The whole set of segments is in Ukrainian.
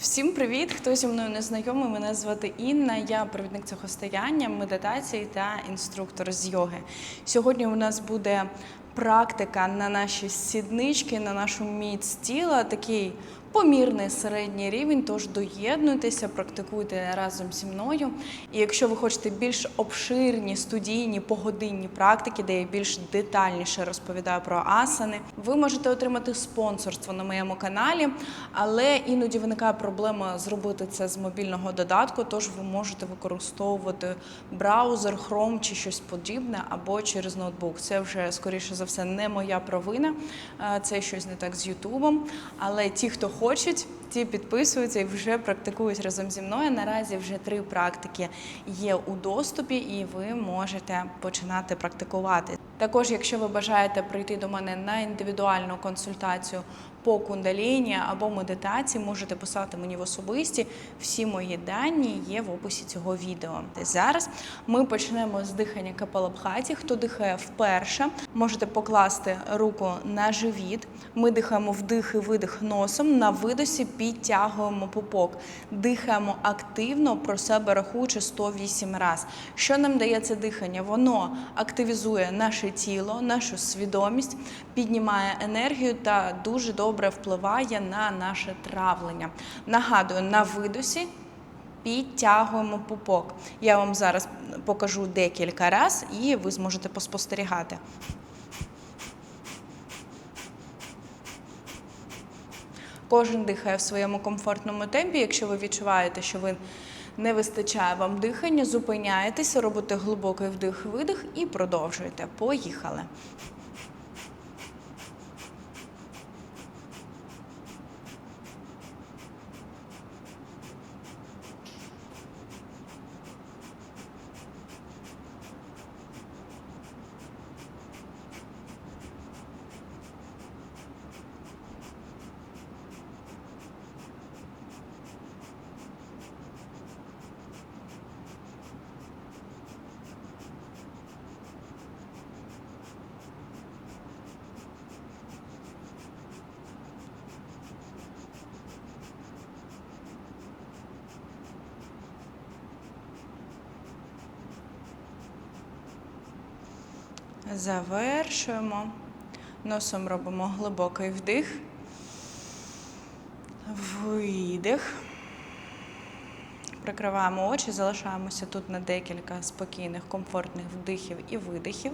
Всім привіт! Хто зі мною не знайомий, мене звати Інна. Я провідник цього стояння, медитації та інструктор з йоги. Сьогодні у нас буде практика на наші сіднички, на нашу міць тіла, такий помірний середній рівень. Тож доєднуйтеся, практикуйте разом зі мною. І якщо ви хочете більш обширні студійні погодинні практики, де я більш детальніше розповідаю про асани, ви можете отримати спонсорство на моєму каналі, але іноді виникає проблема зробити це з мобільного додатку, тож ви можете використовувати браузер, Chrome чи щось подібне, або через ноутбук. Це вже скоріше за все не моя провина. е, Це щось не так з Ютубом. Але ті, хто хочуть, ті підписуються і вже практикують разом зі мною. Наразі вже три практики є у доступі, і ви можете починати практикувати. Також, якщо ви бажаєте прийти до мене на індивідуальну консультацію по кундаліні або медитації, можете писати мені в особисті. Всі мої дані є в описі цього відео. Зараз ми почнемо з дихання капалабхаті. Хто дихає вперше, можете покласти руку на живіт. Ми дихаємо вдих і видих носом. На видосі підтягуємо пупок. Дихаємо активно, про себе рахуючи 108 раз. Що нам дає це дихання? Воно активізує наше тіло, нашу свідомість, піднімає енергію та дуже добре впливає на наше травлення. Нагадую, на видосі підтягуємо пупок. Я вам зараз покажу декілька разів, і ви зможете поспостерігати. Кожен дихає в своєму комфортному темпі. Якщо ви відчуваєте, що ви не вистачає вам дихання, зупиняєтеся, робите глибокий вдих-видих і продовжуєте. Поїхали. Завершуємо. Носом робимо глибокий вдих. Видих. Прикриваємо очі, залишаємося тут на декілька спокійних, комфортних вдихів і видихів.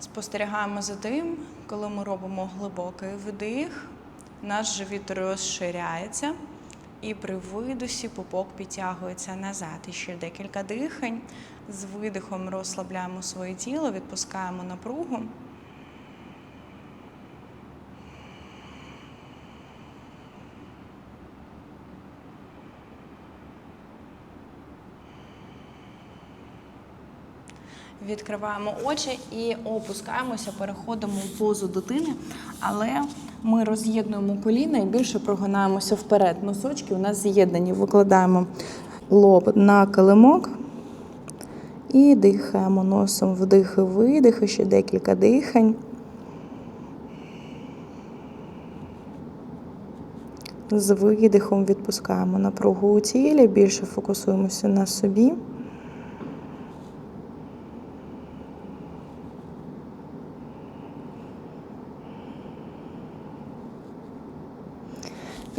Спостерігаємо за тим, коли ми робимо глибокий вдих, наш живіт розширяється, і при видусі пупок підтягується назад. І ще декілька дихань. З видихом розслабляємо своє тіло, відпускаємо напругу. Відкриваємо очі і опускаємося, переходимо в позу дитини, але ми роз'єднуємо коліна і більше прогинаємося вперед. Носочки у нас з'єднані. Викладаємо лоб на килимок і дихаємо носом вдих і видих, і ще декілька дихань. З видихом відпускаємо напругу у тілі, більше фокусуємося на собі.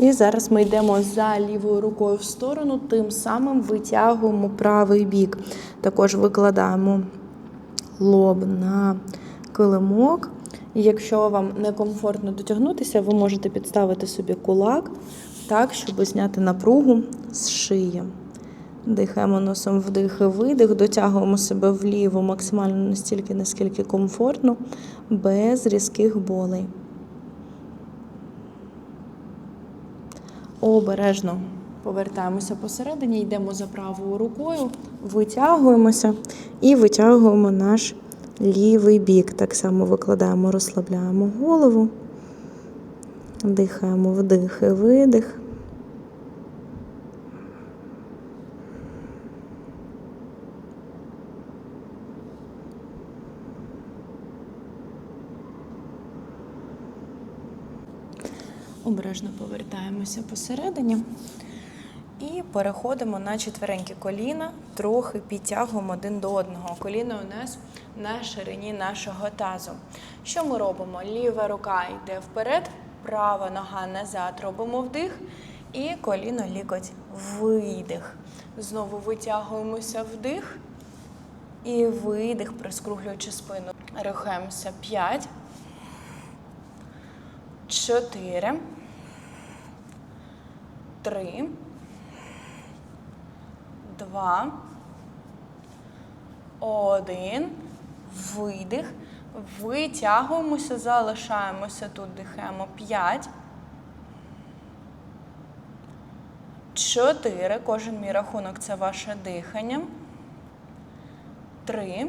І зараз ми йдемо за лівою рукою в сторону, тим самим витягуємо правий бік. Також викладаємо лоб на килимок. Якщо вам некомфортно дотягнутися, ви можете підставити собі кулак так, щоб зняти напругу з шиї. Дихаємо носом вдих і видих, дотягуємо себе вліво максимально настільки, наскільки комфортно, без різких болей. Обережно повертаємося посередині, йдемо за правою рукою, витягуємося і витягуємо наш лівий бік. Так само викладаємо, розслабляємо голову, дихаємо вдих і видих. Обережно повертаємося посередині. І переходимо на четверенькі коліна, трохи підтягуємо один до одного. Коліна у нас на ширині нашого тазу. Що ми робимо? Ліва рука йде вперед, права нога назад. Робимо вдих і коліно лікоть видих. Знову витягуємося вдих і видих, прискруглюючи спину. Рухаємося 5, 4, 3, два, один, видих. Витягуємося, залишаємося тут, дихаємо. П'ять. Чотири. Кожен мій рахунок це ваше дихання. Три.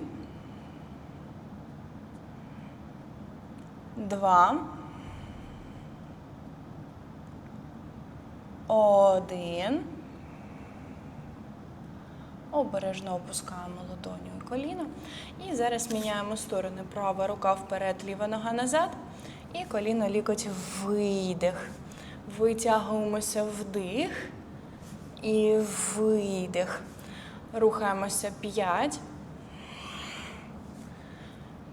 Два. Один. Обережно опускаємо ладоню і коліно. І зараз міняємо сторони. Права рука вперед, ліва нога назад. І коліно лікоть видих. Витягуємося вдих і видих. Рухаємося 5,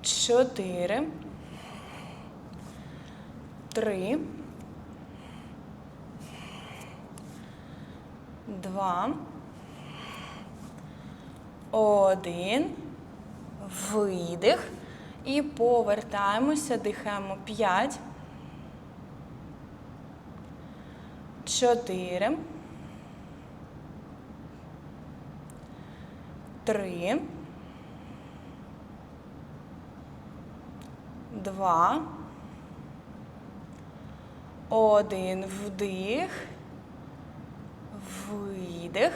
4, 3, 2, один. Видих. І повертаємося, дихаємо 5. 4. 3. 2. Один. Вдих. Видих.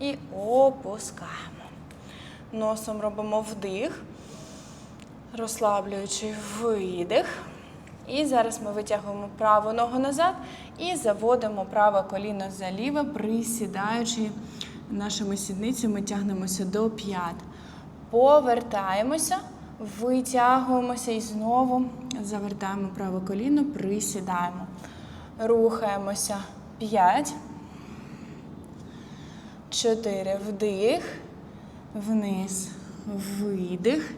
І опускаємо. Носом робимо вдих, розслаблюючи видих. І зараз ми витягуємо праву ногу назад і заводимо праве коліно за ліве, присідаючи нашими сідницями, тягнемося до п'ят. Повертаємося, витягуємося і знову завертаємо праве коліно, присідаємо. Рухаємося 5. Чотири. Вдих. Вниз. Видих.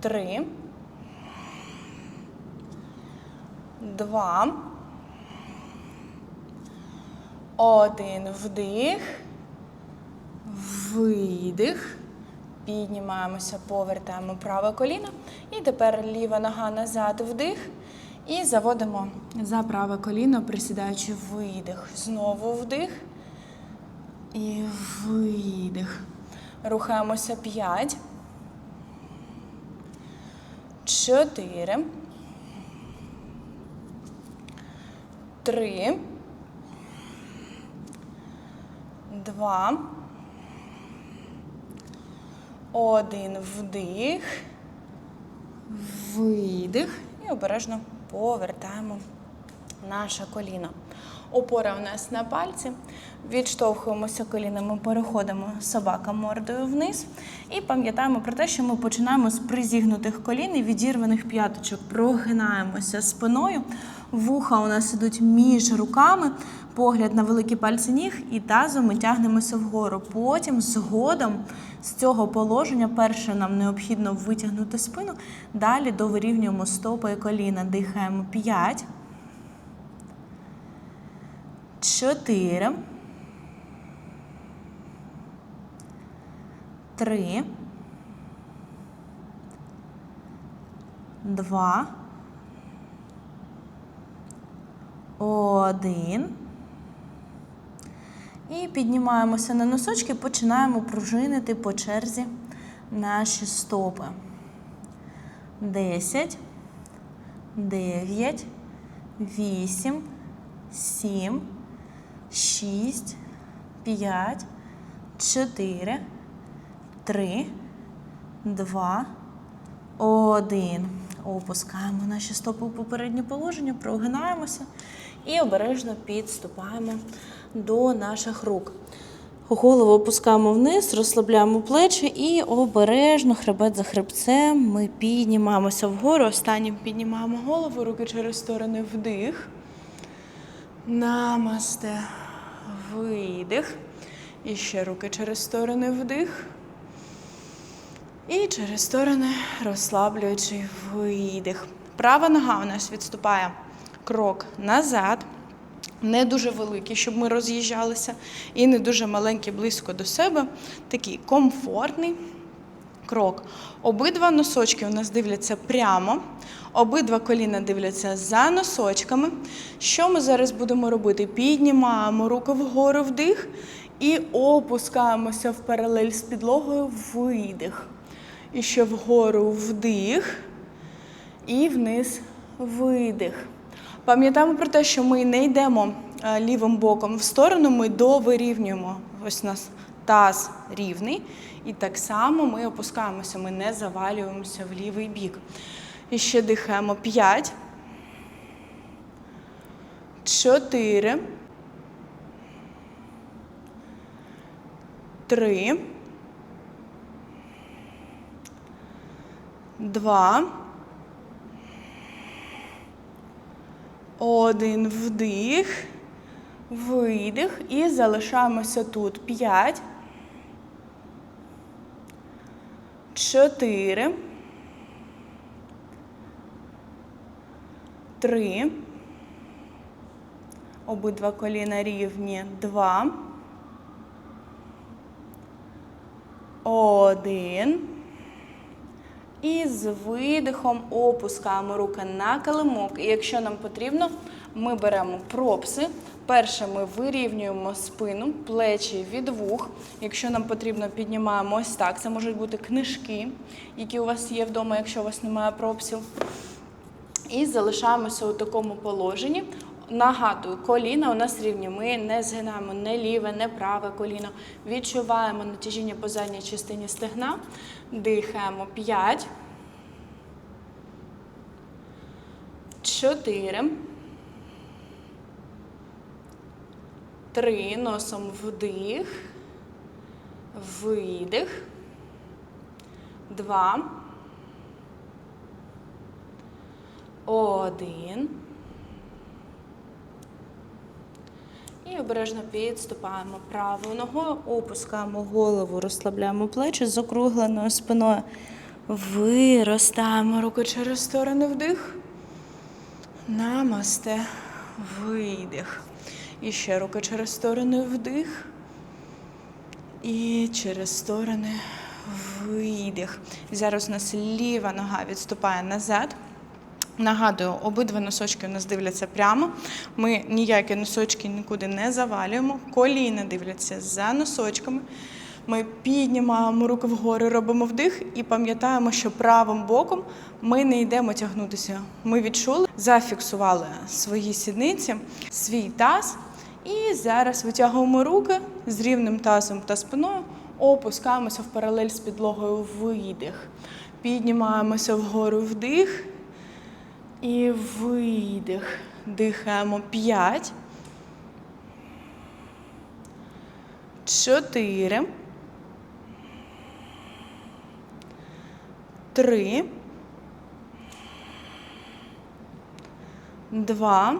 Три. Два. Один. Вдих. Видих. Піднімаємося, повертаємо праве коліно. І тепер ліва нога назад вдих. І заводимо за праве коліно, присідаючи видих. Знову вдих. І видих. Рухаємося 5. 4. 3. 2. Один вдих. Видих. І обережно повертаємо наше коліно. Опора у нас на пальці. Відштовхуємося колінами, переходимо собака мордою вниз. І пам'ятаємо про те, що ми починаємо з призігнутих колін і відірваних п'яточок. Прогинаємося спиною. Вуха у нас ідуть між руками, погляд на великі пальці ніг і тазом ми тягнемося вгору. Потім згодом з цього положення перше нам необхідно витягнути спину. Далі довирівнюємо стопи і коліна. Дихаємо 5. Чотири. Три. Два. Один. І піднімаємося на носочки, починаємо пружинити по черзі наші стопи. Десять. Дев'ять. Вісім. Сім. 6, 5, 4, 3, 2, 1. Опускаємо наші стопи у попереднє положення, прогинаємося і обережно підступаємо до наших рук. Голову опускаємо вниз, розслабляємо плечі і обережно хребет за хребцем. Ми піднімаємося вгору. Останнім Піднімаємо голову, руки через сторони вдих. Намасте. Видих. І ще руки через сторони вдих. І через сторони розслаблюючий видих. Права нога у нас відступає крок назад. Не дуже великий, щоб ми роз'їжджалися, і не дуже маленький близько до себе. Такий комфортний крок. Обидва носочки у нас дивляться прямо, обидва коліна дивляться за носочками. Що ми зараз будемо робити? Піднімаємо руку вгору вдих і опускаємося в паралель з підлогою видих. І ще вгору вдих і вниз видих. Пам'ятаємо про те, що ми не йдемо е, лівим боком в сторону, ми довирівнюємо. Ось у нас таз рівний. І так само ми опускаємося, ми не завалюємося в лівий бік. І ще дихаємо 5. 4. 3. 2. Один вдих, видих і залишаємося тут. П'ять. Чотири. Три. Обидва коліна рівні. Два. Один. І з видихом опускаємо руки на килимок. І якщо нам потрібно, ми беремо пропси. Перше ми вирівнюємо спину, плечі від вух. Якщо нам потрібно, піднімаємо ось так. Це можуть бути книжки, які у вас є вдома, якщо у вас немає пропсів. І залишаємося у такому положенні. Нагадую, коліна у нас рівні. Ми не згинаємо не ліве, не праве коліно. Відчуваємо натяжіння по задній частині стегна. Дихаємо 5. 4. 3. Носом вдих. Видих. 2. Один. І обережно підступаємо правою ногою, опускаємо голову, розслабляємо плечі з округленою спиною. Виростаємо руки через сторони вдих. Намасте. Видих. І ще руки через сторони вдих. І через сторони видих. Зараз у нас ліва нога відступає назад. Нагадую, обидва носочки у нас дивляться прямо. Ми ніякі носочки нікуди не завалюємо. Коліна дивляться за носочками. Ми піднімаємо руки вгору, робимо вдих і пам'ятаємо, що правим боком ми не йдемо тягнутися. Ми відчули, зафіксували свої сідниці, свій таз. І зараз витягуємо руки з рівним тазом та спиною, опускаємося в паралель з підлогою видих. Піднімаємося вгору вдих. І видих. Дихаємо 5. 4. 3. 2.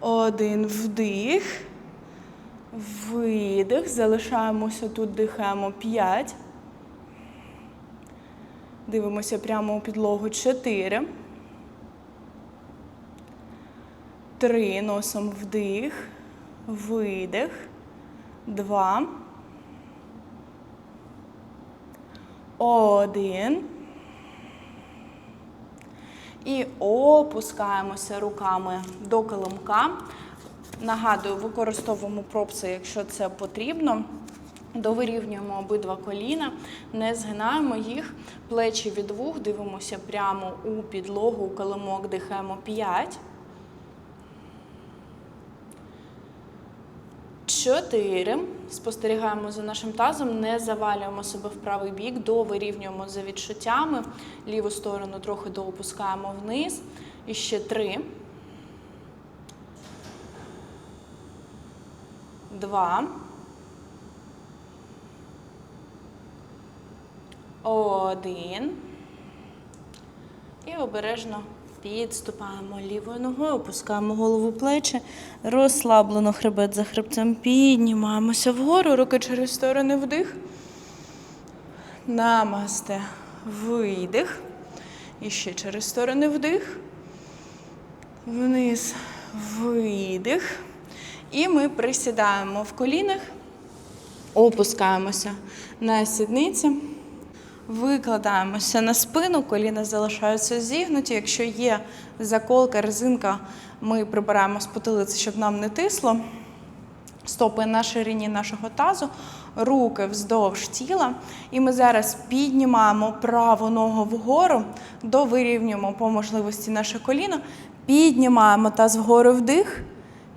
Один вдих. Видих. Залишаємося тут, дихаємо 5. Дивимося прямо у підлогу 4. 3. Носом вдих. Видих. 2. 1. І опускаємося руками до килимка. Нагадую, використовуємо пропси, якщо це потрібно. Довирівнюємо обидва коліна, не згинаємо їх, плечі від вух, дивимося прямо у підлогу, у килимок, дихаємо 5. 4. Спостерігаємо за нашим тазом, не завалюємо себе в правий бік, довирівнюємо за відчуттями. Ліву сторону трохи доопускаємо вниз. І ще 3. два. Один. І обережно підступаємо лівою ногою, опускаємо голову плечі, розслаблено хребет за хребцем, піднімаємося вгору, руки через сторони вдих. Намасте. Видих. І ще через сторони вдих. Вниз видих. І ми присідаємо в колінах, опускаємося на сідниці. Викладаємося на спину, коліна залишаються зігнуті. Якщо є заколка, резинка, ми прибираємо з потилиці, щоб нам не тисло. Стопи на ширині нашого тазу, руки вздовж тіла. І ми зараз піднімаємо праву ногу вгору, довирівнюємо по можливості наше коліно, піднімаємо таз вгору вдих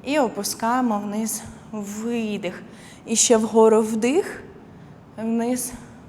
і опускаємо вниз видих. І ще вгору вдих, вниз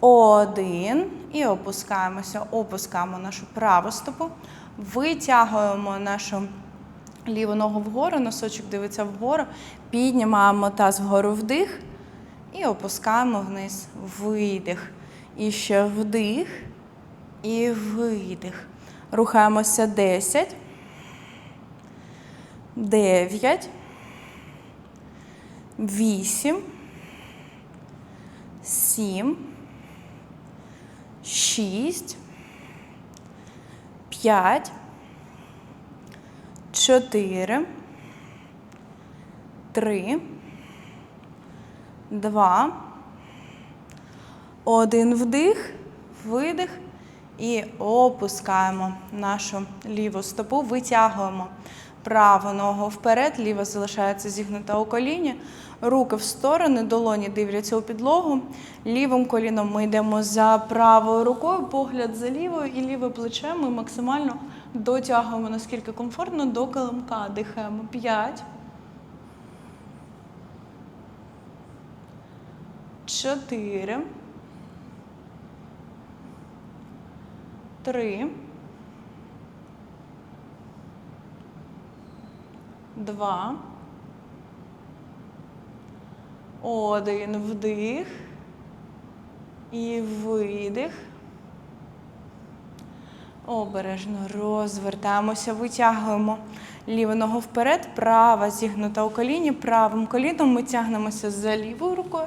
один. І опускаємося, опускаємо нашу праву стопу, витягуємо нашу ліву ногу вгору, носочок дивиться вгору, піднімаємо таз вгору вдих і опускаємо вниз видих. І ще вдих і видих. Рухаємося 10, 9, 8, 7, 6, 5, 4, 3, 2, один вдих, видих і опускаємо нашу ліву стопу, витягуємо праву ногу вперед, ліва залишається зігнута у коліні, руки в сторони, долоні дивляться у підлогу. Лівим коліном ми йдемо за правою рукою, погляд за лівою і ліве плече ми максимально дотягуємо наскільки комфортно до килимка. Дихаємо 5. Чотири. Три. Два. Один вдих. І видих. Обережно розвертаємося, витягуємо ліву ногу вперед, права зігнута у коліні, правим коліном ми тягнемося за лівою рукою,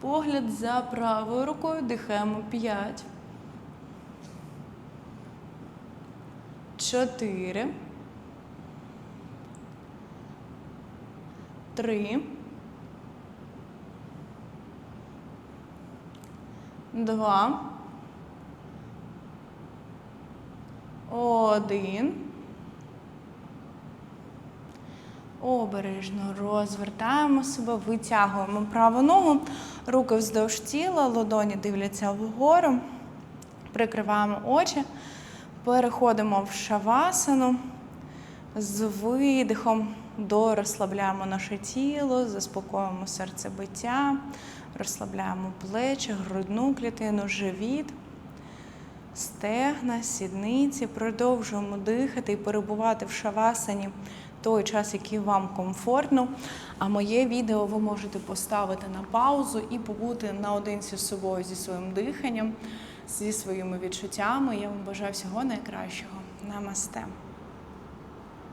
погляд за правою рукою, дихаємо 5. 4. 3. 2. Один. Обережно розвертаємо себе, витягуємо праву ногу, руки вздовж тіла, ладоні дивляться вгору, прикриваємо очі, переходимо в шавасану. З видихом дорозслабляємо наше тіло, заспокоюємо серцебиття, розслабляємо плечі, грудну клітину, живіт стегна, сідниці. Продовжуємо дихати і перебувати в шавасані той час, який вам комфортно. А моє відео ви можете поставити на паузу і побути наодинці з собою зі своїм диханням, зі своїми відчуттями. Я вам бажаю всього найкращого. Намасте.